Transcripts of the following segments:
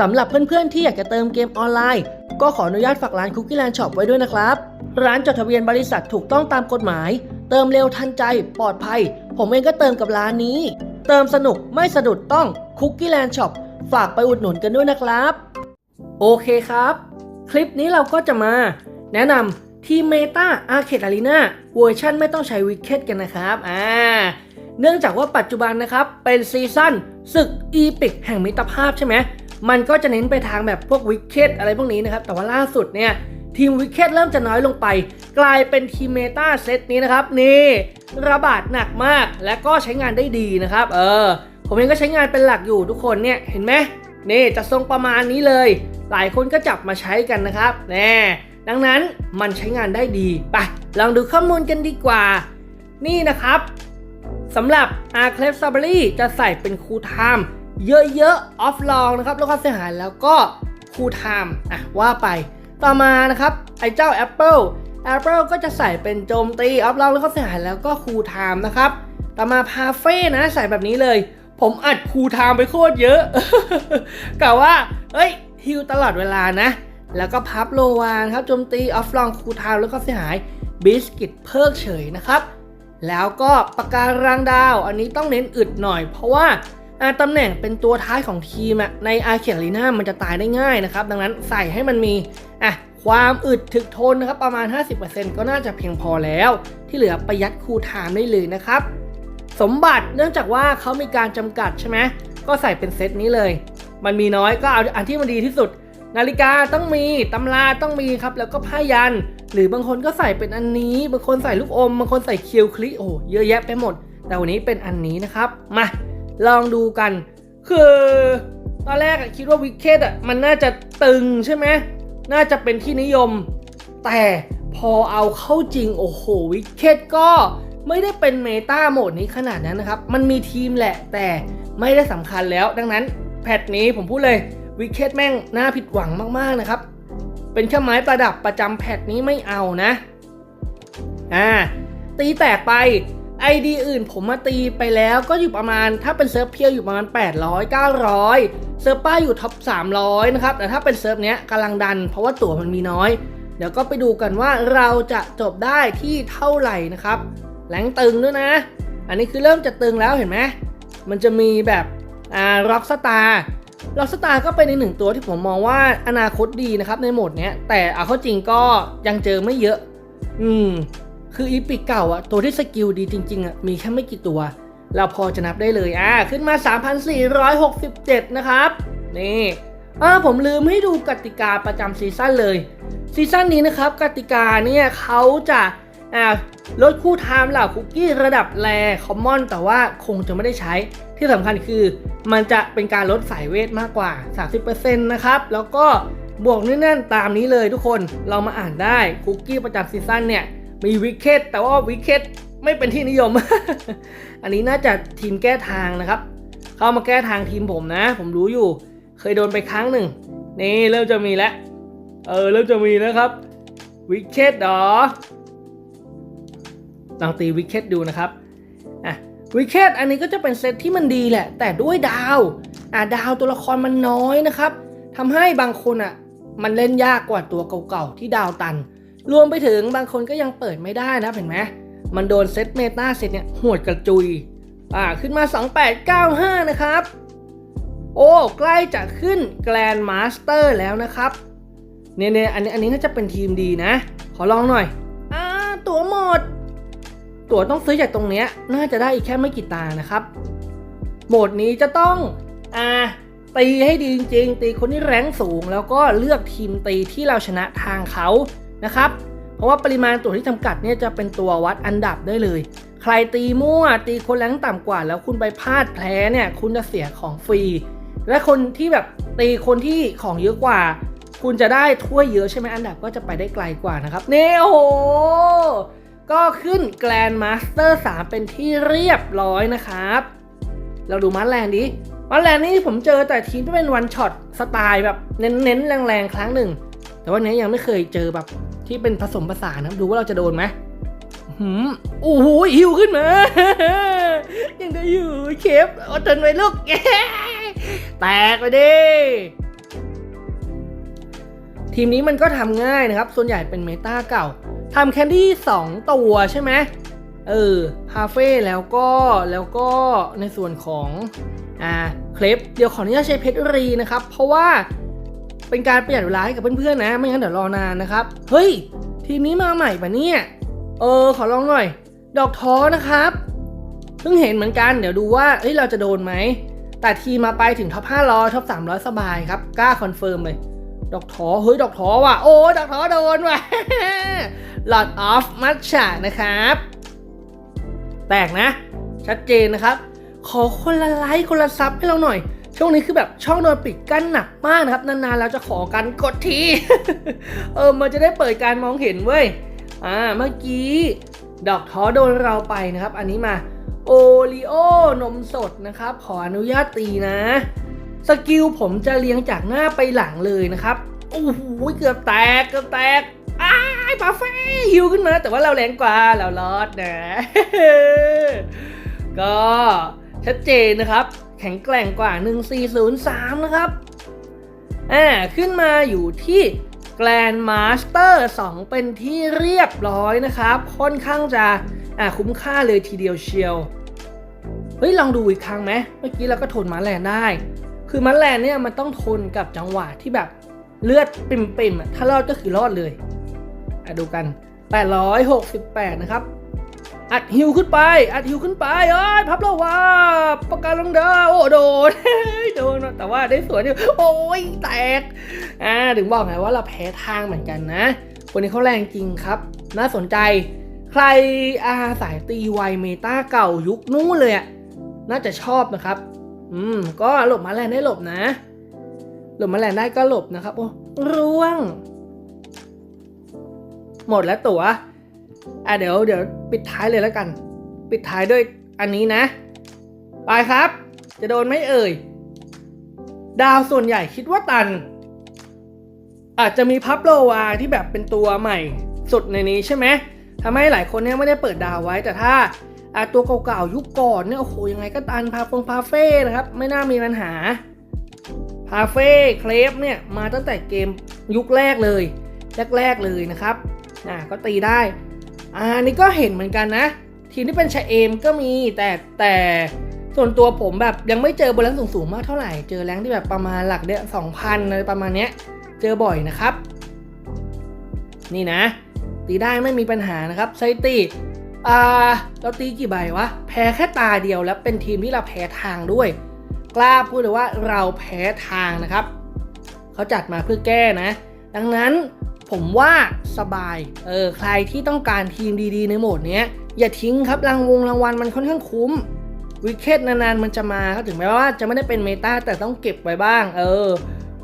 สำหรับเพื่อนๆ ที่อยากจะเติมเกมออนไลน์ ก็ขออนุญาตฝากร้าน Cookie Land Shop ไว้ด้วยนะครับ ร้านจดทะเบียนบริษัทถูกต้องตามกฎหมาย เติมเร็วทันใจ ปลอดภัย ผมเองก็เติมกับร้านนี้ เติมสนุกไม่สะดุดต้อง Cookie Land Shop ฝากไปอุดหนุนกันด้วยนะครับ โอเคครับ คลิปนี้เราก็จะมา แนะนำทีม Meta Arcade Arena เวอร์ชันไม่ต้องใช้วิกเก็ตกันนะครับอ่าเนื่องจากว่าปัจจุบันนะครับเป็นซีซั่นศึกอีพิกแห่งมิตรภาพใช่ไหม มันก็จะเน้นไปทางแบบพวกวิกเก็ตอะไรพวกนี้นะครับ แต่ว่าล่าสุดเนี่ยทีมวิกเก็ตเริ่มจะน้อยลงไป กลายเป็นทีมเมตาเซตนี้นะครับ นี่ระบาดหนักมากและก็ใช้งานได้ดีนะครับ เออ ผมเองก็ใช้งานเป็นหลักอยู่ทุกคนเนี่ยเห็นไหมนี่จะทรงประมาณนี้เลย หลายคนก็จับมาใช้กันนะครับแน่ดังนั้นมันใช้งานได้ดีไปลองดูข้อมูลกันดีกว่า นี่นะครับสำหรับ a r c l e f s a b e r y จะใส่เป็นคูลไทม์ เยอะๆออฟลองนะครับแล้วก็เสียหายแล้วก็คูลไทม์อะว่าไป ต่อมานะครับไอ้เจ้า Apple Apple ก็จะใส่เป็นโจมตีออฟลองแล้วก็เสียหายแล้วก็คูลไทม์นะครับต่อมาพาเฟ่นะใส่แบบนี้เลย ผมอัดคูลไทม์ไปโคตรเยอะกะว่าเฮ้ยฮิวตลอดเวลานะ แล้วก็พับโลวานครับโจมตีออฟลองคูลไทม์แล้วก็เสียหายบิสกิตเพิกเฉยนะครับแล้วก็ปากการังดาว อันนี้ต้องเน้นอึดหน่อย เพราะว่า ตำแหน่งเป็นตัวท้ายของทีมอะในอาเคียรีนามันจะตายได้ง่ายนะครับ ดังนั้นใส่ให้มันมีอะความอึดถึกทนนะครับประมาณ 50%ก็น่าจะเพียงพอแล้ว ที่เหลือประหยัดคูลไทม์ได้เลยนะครับ สมบัติเนื่องจากว่าเขามีการจำกัดใช่ไหมก็ใส่เป็นเซตนี้เลย มันมีน้อยก็เอาอันที่มันดีที่สุด นาฬิกาต้องมีตำราต้องมีครับ แล้วก็ผ้ายัน หรือบางคนก็ใส่เป็นอันนี้ บางคนใส่ลูกอม บางคนใส่เคียวคลิโอ้เยอะแยะไปหมด แต่วันนี้เป็นอันนี้นะครับมา ลองดูกัน คือตอนแรกคิดว่าวิกเก็ตอะมันน่าจะตึงใช่ไหมน่าจะเป็นที่นิยม แต่พอเอาเข้าจริงโอ้โหวิกเก็ตก็ไม่ได้เป็นเมตาโหมดนี้ขนาดนั้นนะครับ มันมีทีมแหละแต่ไม่ได้สำคัญแล้ว ดังนั้นแพทนี้ผมพูดเลยวิกเก็ตแม่งน่าผิดหวังมากๆนะครับ เป็นแค่ไม้ประดับประจำแพทนี้ไม่เอานะ อ่า ตีแตกไป ID อื่นผมมาตีไปแล้วก็อยู่ประมาณถ้าเป็นเซิร์ฟเพียวอยู่ประมาณ 800 900 เซิร์ฟป้าอยู่ท็อป 300 นะครับ แต่ถ้าเป็นเซิร์ฟเนี้ยกำลังดัน เพราะว่าตั๋วมันมีน้อย เดี๋ยวก็ไปดูกันว่าเราจะจบได้ที่เท่าไหร่นะครับแหลงตึงด้วยนะ อันนี้คือเริ่มจะตึงแล้วเห็นไหมมันจะมีแบบอ่าร็อกสตาร์ร็อกสตาร์ก็เป็นในกหนึ่งตัวที่ผมมองว่าอนาคตดีนะครับในโหมดเนี้ยแต่เอาเข้าจริงก็ยังเจอไม่เยอะ อืม คืออีพิกเก่าอะตัวที่สกิลดีจริงๆอะมีแค่ไม่กี่ตัว เราพอจะนับได้เลยอ่าขึ้นมา 3,467 นะครับ นี่อ่าผมลืมให้ดูกติกาประจำซีซั่นเลย ซีซั่นนี้นะครับกติกาเนี่ยเขาจะอ่าลดคู่ไทม์เหล่าคุกกี้ระดับแรคอมมอน แต่ว่าคงจะไม่ได้ใช้ ที่สำคัญคือ มันจะเป็นการลดสายเวทมากกว่า 30%นะครับ แล้วก็บวกแน่นๆตามนี้เลยทุกคนเรามาอ่านได้คุกกี้ประจำซีซั่นเนี่ย มีวิกเก็ตแต่ว่าวิกเก็ตไม่เป็นที่นิยม อันนี้น่าจะทีมแก้ทางนะครับ เข้ามาแก้ทางทีมผมนะ ผมรู้อยู่ เคยโดนไปครั้งหนึ่ง นี่เริ่มจะมีแล้ว เออเริ่มจะมีแล้วครับ วิกเก็ตหรอ ลองตีวิกเก็ตดูนะครับ อะวิกเก็ตอันนี้ก็จะเป็นเซตที่มันดีแหละ แต่ด้วยดาว อะดาวตัวละครมันน้อยนะครับทำให้บางคนอะ มันเล่นยากกว่าตัวเก่าๆที่ดาวตัน รวมไปถึงบางคนก็ยังเปิดไม่ได้นะเห็นไหมมันโดนเซตเมตาเซตเนี่ยหวดกระจุย อ่า ขึ้นมา 2895 นะครับ โอ้ ใกล้จะขึ้นแกรนมาสเตอร์แล้วนะครับ เนี่ยเนี่ยอันนี้อันนี้น่าจะเป็นทีมดีนะ ขอลองหน่อย อ่า ตั๋วหมด ตั๋วต้องซื้อจากตรงเนี้ย น่าจะได้อีกแค่ไม่กี่ตานะครับ โหมดนี้จะต้อง อ่า ตีให้ดีจริงๆ ตีคนที่แรงสูง แล้วก็เลือกทีมตีที่เราชนะทางเขา นะครับ เพราะว่าปริมาณตัวที่จำกัดเนี่ยจะเป็นตัววัดอันดับได้เลย ใครตีมั่วตีคนแรงต่ำกว่า แล้วคุณไปพลาดแพ้เนี่ยคุณจะเสียของฟรี และคนที่แบบตีคนที่ของเยอะกว่า คุณจะได้ถ้วยเยอะใช่ไหมอันดับก็จะไปได้ไกลกว่านะครับเนี่โอ้โหก็ขึ้นแกรนด์มาสเตอร์3เป็นที่เรียบร้อยนะครับ เราดูมาร์แลนดิมาร์แลนดนี่ผมเจอแต่ทีมที่เป็นวันช็อตสไตล์แบบเน้นๆแรงๆ ครั้งหนึ่ง แต่ว่าเนี้ยยังไม่เคยเจอแบบที่เป็นผสมผสานนะดูว่าเราจะโดนไหมหืมโอ้โหหิวขึ้นมา ยังได้อยู่เคฟอาทนไว้ลูก แตกไปดิ ทีมนี้มันก็ทำง่ายนะครับ ส่วนใหญ่เป็นเมตาเก่าทำแคนดี้สองตัวใช่ไหมเออพาเฟ่แล้วก็แล้วก็ในส่วนของอ่าเคลปเดี๋ยวขออนุญาตใช้เพชรรีนะครับ เพราะว่า เป็นการประหยัดเวลาให้กับเพื่อนๆนะ ไม่งั้นเดี๋ยวรอนานนะครับ เฮ้ย ทีมนี้มาใหม่ปะเนี่ย เออ ขอลองหน่อย ดอกท้อนะครับ เพิ่งเห็นเหมือนกัน เดี๋ยวดูว่าเอ้ย เราจะโดนไหม แต่ทีมมาไปถึงท็อป500ท็อป300 สบายครับ กล้าคอนเฟิร์มเลย ดอกท้อ เฮ้ย ดอกท้อว่ะ โอ้ ดอกท้อโดนว่ะ Lot of Matcha นะครับ แตกนะ ชัดเจนนะครับ ขอคนละไลค์คนละซับให้เราหน่อย ช่วงนี้คือแบบช่องโดนปิดกั้นหนักมากนะครับ นานๆเราจะขอกันกดที เออมันจะได้เปิดการมองเห็นเว้ย อ่าเมื่อกี้ ดอกท้อโดนเราไปนะครับ อันนี้มาโอรีโอนมสดนะครับ ขออนุญาตตีนะ สกิลผมจะเรียงจากหน้าไปหลังเลยนะครับโอ้โหเกือบแตกเกือบแตกอ้ายปาเฟ่ฮิวขึ้นมา แต่ว่าเราแรงกว่าเรารอดนะ ก็ชัดเจนนะครับ ข็งแกร่งกว่า 1403 นะครับอ่าขึ้นมาอยู่ที่แกลนมาสเตอร์2เป็นที่เรียบร้อยนะครับ ค่อนข้างจะอ่าคุ้มค่าเลยทีเดียวเชียว เฮ้ย ลองดูอีกครั้งไหมเมื่อกี้เราก็ทนมาแลนได้ คือมันแลนเนี่ยมันต้องทนกับจังหวะที่แบบเลือดปิ่มๆถ้ารอดก็คือรอดเลยอะดูกัน 868 นะครับ อัดฮิวขึ้นไป อัดฮิวขึ้นไปเอ้ยพับแล้วว่าประกันลงเด้อโอ้โดนโดนว่ะแต่ว่าได้สวนอยู่โอ้ยแตกอ่าถึงบอกไงว่าเราแพ้ทางเหมือนกันนะคนนี้เขาแรงจริงครับ น่าสนใจ ใครอาสายตีไวเมตาเก่ายุคนู้นเลยอะน่าจะชอบนะครับ อืม ก็หลบมาแลนได้หลบนะ หลบมาแลนได้ก็หลบนะครับ โอ้ร่วง หมดแล้วตัว อะเดี๋ยวเดี๋ยวปิดท้ายเลยแล้วกัน ปิดท้ายด้วยอันนี้นะ ไปครับ จะโดนไหม่เอ่ย ดาวส่วนใหญ่คิดว่าตัน อาจจะมีพับโลวาที่แบบเป็นตัวใหม่สุดในนี้ใช่ไหมทำให้หลายคนเนี่ยไม่ได้เปิดดาวไว้แต่ถ้าอะตัวเก่าๆยุคก่อนเนี่ยโอ้โหยังไงก็ตันพาฟงพาเฟ่นะครับ ไม่น่ามีปัญหาพาเฟ่เคลฟเนี่ยมาตั้งแต่เกมยุคแรกเลย แรกๆเลยนะครับอะก็ตีได้ อ่านี่ก็เห็นเหมือนกันนะ ทีมที่เป็นชาเอมก็มีแต่แต่ส่วนตัวผมแบบยังไม่เจอโบลันสูงๆมากเท่าไหร่ เจอแรงที่แบบประมาณหลักเดียสองพันอะไรประมาณเนี้ย เจอบ่อยนะครับ นี่นะ ตีได้ไม่มีปัญหานะครับไซตีอ่าเราตีกี่ใบวะ แพ้แค่ตาเดียวแล้วเป็นทีมที่เราแพ้ทางด้วย กล้าพูดเลยว่าเราแพ้ทางนะครับ เขาจัดมาเพื่อแก้นะ ดังนั้น ผมว่าสบาย เออ ใครที่ต้องการทีมดีๆ ในโหมดเนี้ย อย่าทิ้งครับรางวงรางวัลมันค่อนข้างคุ้มวิกเก็ตนานๆมันจะมาก็ถึงแม้ว่าจะไม่ได้เป็นเมตาแต่ต้องเก็บไว้บ้าง เออ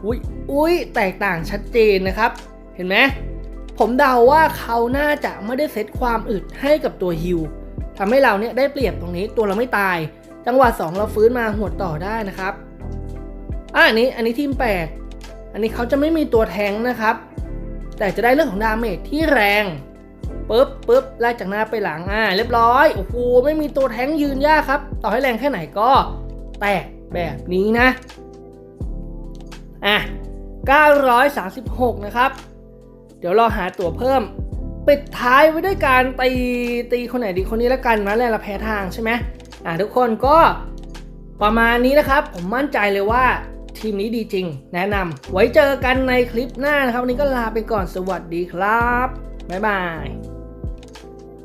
อุ้ยอุ้ยแตกต่างชัดเจนนะครับ เห็นไหมผมเดาว่าเขาน่าจะไม่ได้เซตความอึดให้กับตัวฮิวทำให้เราเนี่ยได้เปรียบตรงนี้ตัวเราไม่ตาย จังหวะ 2 เราฟื้นมาหวดต่อได้นะครับอะอันนี้อันนี้ทีม8อันนี้เขาจะไม่มีตัวแทงนะครับ แต่จะได้เรื่องของดาเมจที่แรงปึ๊บปึ๊บไล่จากหน้าไปหลังอ่าเรียบร้อยโอ้โหไม่มีตัวแทงยืนยากครับ ต่อให้แรงแค่ไหนก็แตกแบบนี้นะอะ936 นะครับ เดี๋ยวเราหาตัวเพิ่ม ปิดท้ายไว้ด้วยการตีตีคนไหนดีคนนี้แล้วกันนะแล้วเราแพ้ทางใช่ไหมอ่าทุกคนก็ประมาณนี้นะครับ ผมมั่นใจเลยว่า ทีมนี้ดีจริง แนะนำไว้เจอกันในคลิปหน้านะครับวันนี้ก็ลาไปก่อนสวัสดีครับ บ๊ายบาย